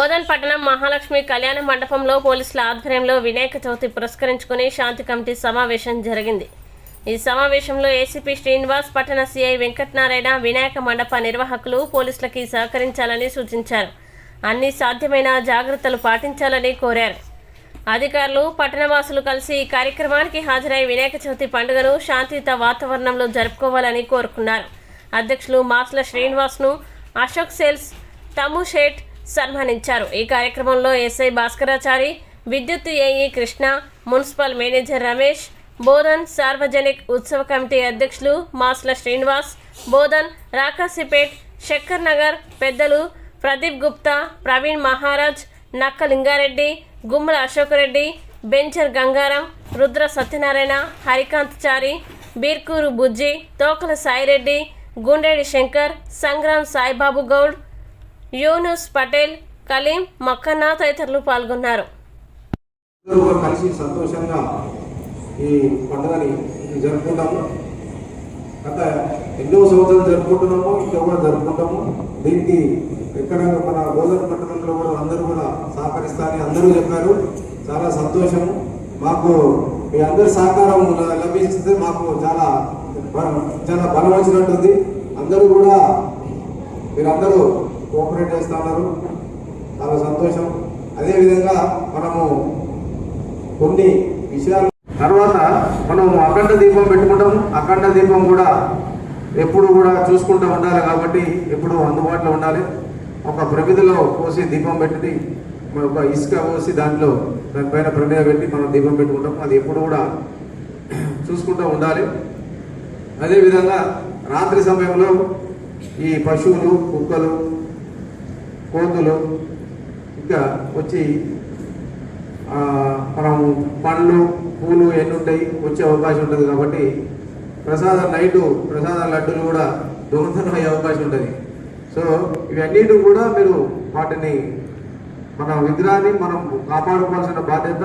ఓదన్ పట్టణం మహాలక్ష్మి కళ్యాణ మండపంలో పోలీసుల ఆధ్వర్యంలో వినాయక చవితి పురస్కరించుకుని శాంతి కమిటీ సమావేశం జరిగింది. ఈ సమావేశంలో ఏసీపీ శ్రీనివాస్ పట్టణ సిఐ వెంకటనారాయణ వినాయక మండప నిర్వాహకులు పోలీసులకి సహకరించాలని సూచించారు. అన్ని సాధ్యమైన జాగ్రత్తలు పాటించాలని కోరారు. అధికారులు పట్టణవాసులు కలిసి ఈ కార్యక్రమానికి హాజరై వినాయక చవితి పండుగను శాంతియుత వాతావరణంలో జరుపుకోవాలని కోరుకున్నారు. అధ్యక్షులు మాస్ల శ్రీనివాస్ను అశోక్ సేల్స్ తమ్ము షేట్ సన్మానించారు. ఈ కార్యక్రమంలో ఎస్ఐ భాస్కరాచారి విద్యుత్ AE Krishna municipal manager Ramesh Bodhan Sarvajanik ఉత్సవ కమిటీ అధ్యక్షులు మాస్ల శ్రీనివాస్ బోధన్ రాకాసిపేట్ శక్కర్ నగర్ పెద్దలు ప్రదీప్ గుప్తా ప్రవీణ్ మహారాజ్ నక్క లింగారెడ్డి గుమ్మల అశోకరెడ్డి బెంచర్ గంగారం రుద్ర సత్యనారాయణ హరికాంత్ చారి బీర్కూరు బుజ్జి తోకల సాయిరెడ్డి గుండెడి శంకర్ సంగ్రామ్ సాయిబాబు గౌడ్ యూనుస్ పటేల్ కలీం మక్కన్న తదితరులు పాల్గొన్నారు. అందరూ కలిసి సంతోషంగా ఈ పండుగని జరుపుకుంటాము. గత ఎన్నో సంవత్సరాలు జరుపుకుంటున్నాము ఇంకా కూడా జరుపుకుంటాము. దీనికి ఎక్కడ మన గోదావరి పట్టణంలో కూడా అందరూ కూడా సహకరిస్తారని అందరూ చెప్పారు. చాలా సంతోషము. మాకు మీ అందరి సహకారం లభిస్తే మాకు చాలా బ- చాలా బలం వచ్చినట్టుంది. అందరూ కూడా మీరందరూ కోఆపరేట్ చేస్తూ ఉన్నారు. చాలా సంతోషం. అదేవిధంగా మనము కొన్ని విషయాలు తర్వాత మనం అఖండ దీపం పెట్టుకుంటాం అఖండ దీపం కూడా ఎప్పుడు కూడా చూసుకుంటూ ఉండాలి కాబట్టి ఎప్పుడు అందుబాటులో ఉండాలి. ఒక ప్రమిదిలో పోసి దీపం పెట్టి మన ఒక ఇసుక పోసి దాంట్లో దానిపైన ప్రమిద పెట్టి మనం దీపం పెట్టుకుంటాం అది ఎప్పుడు కూడా చూసుకుంటూ ఉండాలి. అదేవిధంగా రాత్రి సమయంలో ఈ పశువులు కుక్కలు కోతులు ఇంకా వచ్చి మనం పండ్లు పూలు ఎన్ని ఉంటాయి వచ్చే అవకాశం ఉంటుంది కాబట్టి ప్రసాద నైటు ప్రసాద లడ్డులు కూడా దొంగతనం అయ్యే అవకాశం ఉంటుంది. సో ఇవన్నిటి కూడా మీరు వాటిని మన విగ్రహాన్ని మనం కాపాడుకోవాల్సిన బాధ్యత